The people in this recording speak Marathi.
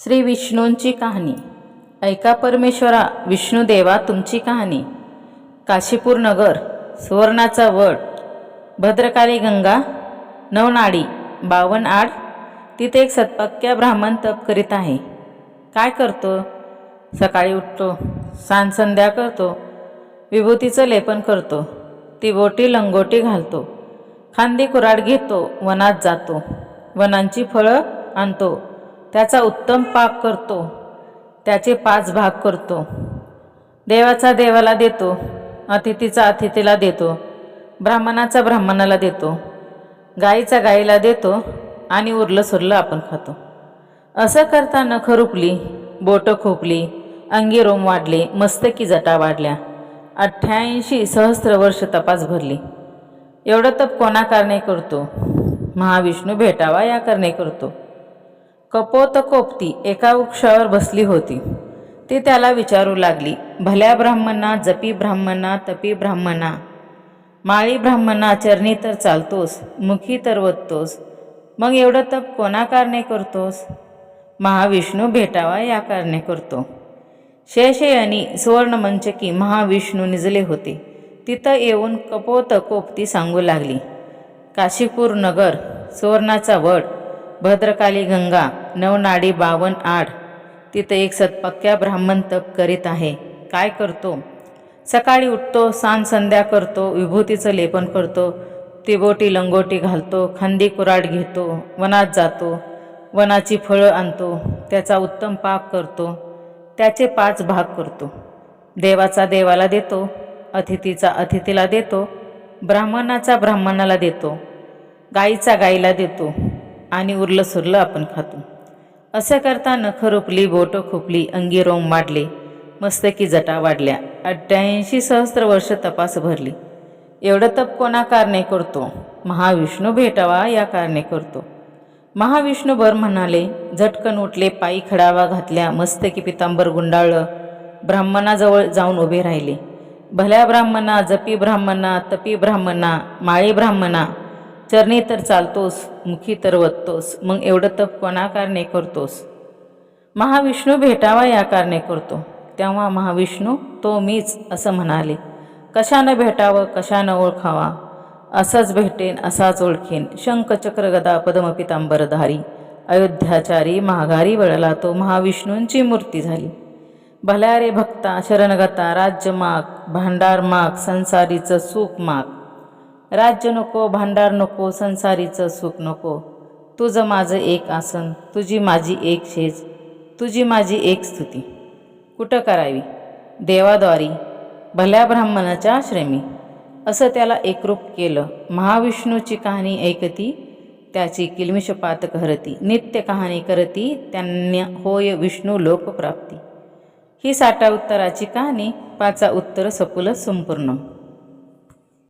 श्री विष्णूंची कहाणी. ऐका परमेश्वरा विष्णुदेवा तुमची कहाणी. काशीपूर नगर सुवर्णाचा वड. भद्रकाली गंगा नवनाडी बावन आड. तिथे एक सतपक्क्या ब्राह्मण तप करीत आहे. काय करतो? सकाळी उठतो सांजसंध्या करतो विभूतीचं लेपन करतो तिबोटी लंगोटी घालतो खांदी कुराड घेतो वनात जातो वनांची फळं आणतो त्याचा उत्तम पाक करतो. त्याचे पाच भाग करतो. देवाचा देवाला देतो. अतिथीचा अतिथीला देतो. ब्राह्मणाचा ब्राह्मणाला देतो. गाईचा गाईला देतो आणि उरलं सुरलं आपण खातो. असं करता खरुपली रुपली बोटं खोपली अंगी रोम वाढले मस्तकी जटा वाढल्या. अठ्ठ्याऐंशी सहस्र वर्ष तपास भरली. एवढं तप कोणाकारणे करतो? महाविष्णू भेटावा या करणे करतो. कपोतकोपती एका वृक्षावर बसली होती. ती त्याला विचारू लागली भल्या ब्राह्मणा जपी ब्राह्मणा तपी ब्राह्मणा. माळी ब्राह्मणा चरणी तर चालतोस मुखी तर वततोस. मग एवढं तप कोणा कारणे करतोस? महाविष्णू भेटावा या कारणे करतो. शेषयनी सुवर्णमंचकी महाविष्णू निजले होते. तिथं येऊन कपोत कोपती सांगू लागली काशीपूर नगर सुवर्णाचा वड भद्रकाली गंगा नवनाडी बावन आठ तिथं एक सतपक्क्या ब्राह्मण तप करीत आहे. काय करतो? सकाळी उठतो सांज संध्या करतो विभूतीचं लेपन करतो तिबोटी लंगोटी घालतो खांदी कुराड घेतो वनात जातो वनाची फळं आणतो त्याचा उत्तम पाक करतो त्याचे पाच भाग करतो. देवाचा देवाला देतो अतिथीचा अतिथीला देतो ब्राह्मणाचा ब्राह्मणाला देतो गाईचा गाईला देतो आणि उरलं सुरलं आपण खातो. असं करता नखं रुपली बोटं खुपली अंगी रोम वाढले मस्तकी जटा वाढल्या अठ्ठ्याऐंशी सहस्त्र वर्ष तपास भरली. एवढं तप कोणा कारणे करतो? महाविष्णू भेटावा या कारणे करतो. महाविष्णू बर म्हणाले झटकन उठले पायी खडावा घातल्या मस्तकी पितांबर गुंडाळलं ब्राह्मणाजवळ जाऊन उभे राहिले. भल्या ब्राह्मणा जपी ब्राह्मणा तपी ब्राह्मणा माळी ब्राह्मणा चरणी तर चालतोस मुखी तर वततोस मग एवढं तप कोणा कारणे करतोस? महाविष्णू भेटावा या कारणे करतो. तेव्हा महाविष्णू तो मीच असं म्हणाले. कशानं भेटावं कशानं ओळखावा? असंच भेटेन असाच ओळखेन. शंख चक्र पद्मपितांबरधारी अयोध्याचारी महागारी वळला तो महाविष्णूंची मूर्ती झाली. भल्या रे भक्ता शरणगता राज्य माग भांडार माग संसारीचं सुख माग. राज्य नको भांडार नको संसारीचं सुख नको. तुझं माझं एक आसन तुझी माझी एक शेज तुझी माझी एक स्तुती. कुठं करावी? देवाद्वारी भल्या ब्राह्मणाच्या आश्रमी. असं त्याला एकरूप केलं. महाविष्णूची कहाणी ऐकती त्याची किलमिषपात करती नित्य कहाणी करती त्यांना होय विष्णू लोकप्राप्ती. ही साठा उत्तराची कहाणी पाचा उत्तर सपुल संपूर्ण.